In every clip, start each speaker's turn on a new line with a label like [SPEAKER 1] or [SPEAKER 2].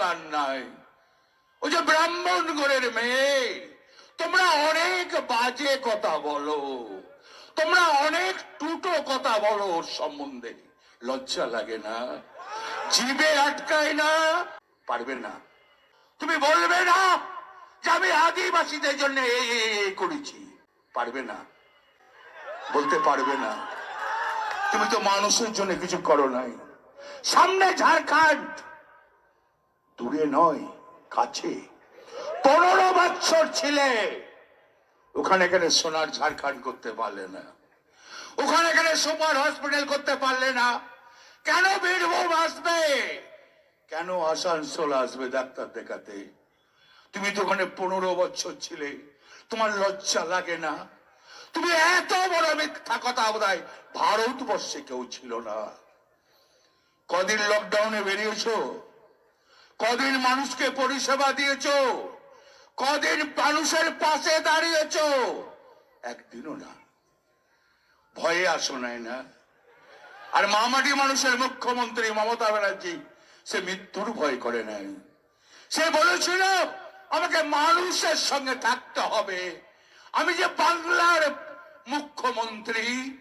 [SPEAKER 1] অহংকার নাই। ওই যে ব্রাহ্মণ ঘরের মেয়ে, তোমরা অনেক বাজে কথা বলো। তোমরা অনেক টুটো কথা বলো ওর সম্বন্ধে। লজ্জা লাগে না? জিবে আটকায় না? পারবে না। তুমি বলবে না যে আমি আদিবাসীদের জন্য এই করেছি। পারবে না। বলতে পারবে না। তুমি তো মানুষের জন্য কিছু করো নাই। সামনে ঝাড়খণ্ড। দূরে নয়, কাছে। পনেরো বছর ছিলে। ওখানে এখানে সোনার ঝাড়খণ্ড করতে পারলে না। ওখানে এখানে সুপার হসপিটাল করতে পারলে না। কেন বীরভূম আসবে? কেন আসানসোল আসবে ডাক্তার দেখাতে? তুমি তো ওখানে পনেরো বছর ছিলে। তোমার লজ্জা লাগে না? তুমি এত বড় মিথ্যা কথা বোধহয় ভারতবর্ষে কেউ ছিল না। কদিন লকডাউনে বেরিয়েছো? কদিন মানুষকে পরিষেবা দিয়েছ? কদিন মানুষের পাশে দাঁড়িয়েছ? একদিনও না। ভয়ে আসো নাই না। আর মামাটি মানুষের মুখ্যমন্ত্রী মমতা ব্যানার্জি, সে মৃত্যুর ভয় করে নাই। সে বলেছিল, আমাকে মানুষের সঙ্গে থাকতে হবে। আমি যে বাংলার মুখ্যমন্ত্রী,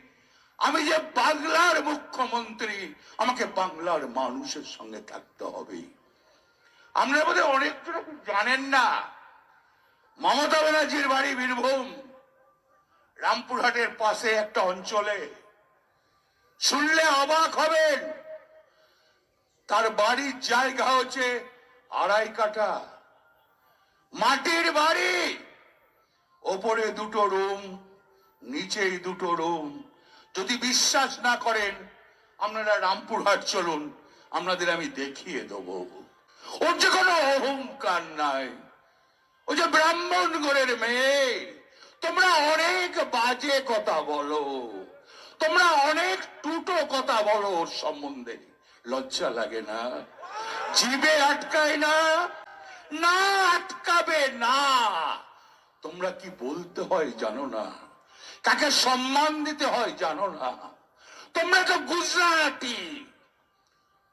[SPEAKER 1] আমি যে বাংলার মুখ্যমন্ত্রী, আমাকে বাংলার মানুষের সঙ্গে থাকতে হবে। আপনারা বোধহয় অনেকটা জানেন না। মমতা ব্যানার্জির বাড়ি বীরভূম, রামপুরহাটের পাশে একটা অঞ্চলে। শুনলে অবাক হবেন, তার বাড়ির জায়গা হচ্ছে আড়াই কাঠা। মাটির বাড়ি, ওপরে দুটো রুম, নিচেই দুটো রুম। যদি বিশ্বাস না করেন, আপনারা রামপুরহাট চলুন, আপনাদের আমি দেখিয়ে দেবো। ওর যে কোনো অহংকার নাই। ওই যে ব্রাহ্মণ ঘরের মেয়ে, তোমরা অনেক বাজে কথা বলো। তোমরা অনেক টুটো কথা বলো ওর সম্বন্ধে। লজ্জা লাগে না? জিবে আটকায় না? না আটকাবে না। তোমরা কি বলতে হয় জানো না? কাকে সম্মান দিতে হয় জানো না? তোমরা তো গুজরাটি।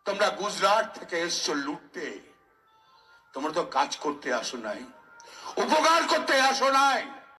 [SPEAKER 1] তোমরা গুজরাট থেকে এসছো লুটতে। তোমরা তো কাজ করতে আসো নাই, উপকার করতে আসো নাই।